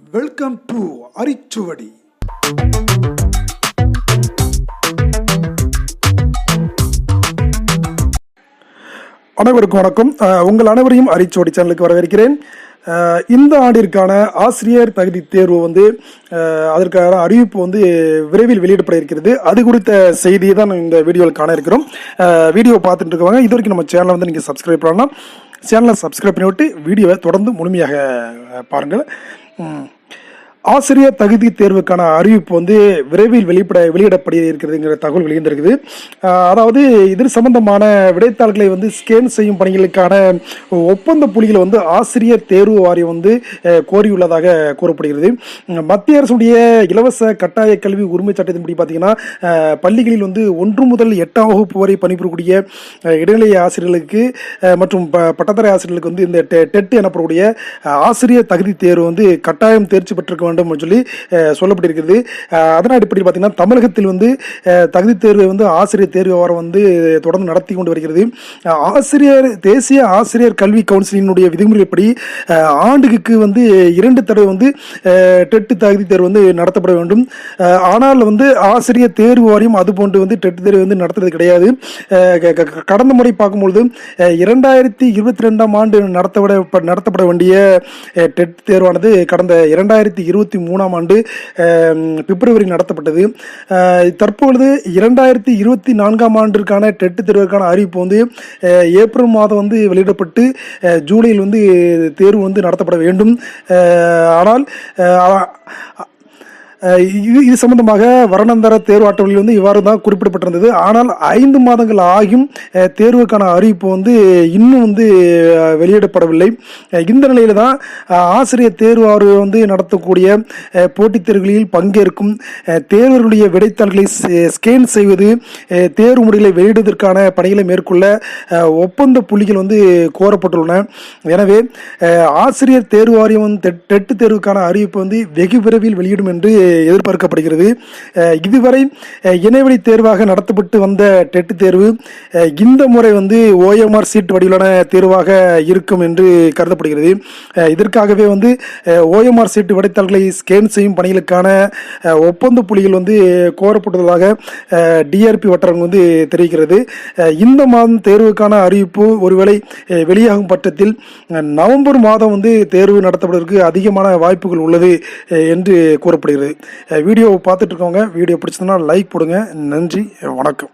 Welcome to அரிச்சுவடி. அனைவருக்கும் வணக்கம். உங்கள் அனைவரையும் அரிச்சுவடி சேனலுக்கு வரவேற்கிறேன். இந்த ஆண்டிற்கான ஆசிரியர் தகுதி தேர்வு வந்து அதற்கான அறிவிப்பு வந்து விரைவில் வெளியிடப்பட இருக்கிறது. அது குறித்த செய்தியை தான் இந்த வீடியோவில் காண இருக்கிறோம். வீடியோ பார்த்துட்டு இருக்கவங்க இது வரைக்கும் நம்ம சேனலை வந்து நீங்கள் சப்ஸ்கிரைப் பண்ணலாம். சேனலை சப்ஸ்கிரைப் பண்ணிவிட்டு வீடியோவை தொடர்ந்து முழுமையாக பாருங்கள். 嗯。ஆசிரியர் தகுதி தேர்வுக்கான அறிவிப்பு வந்து விரைவில் வெளிப்பட வெளியிடப்பட இருக்கிறதுங்கிற தகவல் வெளியிருந்திருக்குது அதாவது இது சம்பந்தமான விடைத்தாள்களை வந்து ஸ்கேன் செய்யும் பணிகளுக்கான ஒப்பந்த புள்ளிகளை வந்து ஆசிரியர் தேர்வு வாரியம் வந்து கோரியுள்ளதாக கூறப்படுகிறது. மத்திய அரசுடைய இலவச கட்டாய கல்வி உரிமை சட்டத்தின்படி பார்த்தீங்கன்னா பள்ளிகளில் வந்து ஒன்று முதல் எட்டாம் வகுப்பு வரை பணிபுரியக்கூடிய இடைநிலை ஆசிரியர்களுக்கு மற்றும் ப- பட்டதாரி ஆசிரியர்களுக்கு வந்து இந்த டெ- டெட் எனப்படக்கூடிய ஆசிரியர் தகுதி தேர்வு வந்து கட்டாயம் தேர்ச்சி பெற்றிருக்க வேண்டும் அப்படின்னு சொல்லி சொல்லப்பட்டிருக்கிறது. அதன் அடிப்படையில் பார்த்தீங்கன்னா தமிழகத்தில் வந்து தகுதி தேர்வை வந்து ஆசிரியர் தேர்வு வாரம் வந்து தொடர்ந்து நடத்தி கொண்டு வருகிறது. ஆசிரியர் தேசிய ஆசிரியர் கல்வி கவுன்சிலினுடைய விதிமுறைப்படி ஆண்டுக்கு வந்து இரண்டு தடவை வந்து டெட்டு தகுதி தேர்வு வந்து நடத்தப்பட வேண்டும். ஆனால் வந்து ஆசிரியர் தேர்வு வாரியம் அது போன்று வந்து டெட்டு தேர்வு வந்து நடத்துறது கிடையாது. கடந்த முறை பார்க்கும்பொழுது இரண்டாயிரத்தி இருபத்தி ரெண்டாம் ஆண்டு நடத்தப்பட நடத்தப்பட வேண்டிய டெட் தேர்வானது கடந்த இரண்டாயிரத்தி இருபது இருபத்தி மூணாம் ஆண்டு பிப்ரவரி நடத்தப்பட்டது. தற்பொழுது இரண்டாயிரத்தி இருபத்தி நான்காம் ஆண்டிற்கான டெட்டு தேர்வுக்கான அறிவிப்பு வந்து ஏப்ரல் மாதம் வந்து வெளியிடப்பட்டு ஜூலையில் வந்து தேர்வு வந்து நடத்தப்பட வேண்டும். ஆனால் இது இது சம்பந்தமாக வருணந்தர தேர்வு அட்டவணையில் வந்து இவ்வாறு தான் குறிப்பிடப்பட்டிருந்தது. ஆனால் ஐந்து மாதங்கள் ஆகியும் தேர்வுக்கான அறிவிப்பு வந்து இன்னும் வந்து வெளியிடப்படவில்லை. இந்த நிலையில் தான் ஆசிரியர் தேர்வு ஆர்வை வந்து நடத்தக்கூடிய போட்டித் தேர்வுகளில் பங்கேற்கும் தேர்வர்களுடைய விடைத்தாள்களை ஸ்கேன் செய்வது தேர்வு முறைகளை வெளியிடுவதற்கான பணிகளை மேற்கொள்ள ஒப்பந்த புள்ளிகள் வந்து கோரப்பட்டுள்ளன. எனவே ஆசிரியர் தேர்வு வாரியம் வந்து தேர்வுக்கான அறிவிப்பு வந்து வெகு விரைவில் வெளியிடும் என்று எதிர்பார்க்கப்படுகிறது. இதுவரை அஹ், இணையவழி தேர்வாக நடத்தப்பட்டு வந்த டெட் தேர்வு இந்த முறை வந்து ஓஎம்ஆர் சீட் வடிவிலான தேர்வாக இருக்கும் என்று கருதப்படுகிறது. இதற்காகவே வந்து ஓஎம்ஆர் சீட்டு விடைத்தாள்களை ஸ்கேன் செய்யும் பணிகளுக்கான ஒப்பந்த புலிகள் வந்து கோரப்பட்டுள்ளதாக டிஆர்பி வட்டாரம் வந்து தெரிவிக்கிறது. இந்த மாதம் தேர்வுக்கான அறிவிப்பு ஒருவேளை வெளியாகும் பட்சத்தில் நவம்பர் மாதம் வந்து தேர்வு நடத்தப்படுவதற்கு அதிகமான வாய்ப்புகள் உள்ளது என்று கூறப்படுகிறது. வீடியோவை வீடியோ பார்த்துட்டு வீடியோ பிடிச்சதுன்னா லைக் போடுங்க. நன்றி வணக்கம்.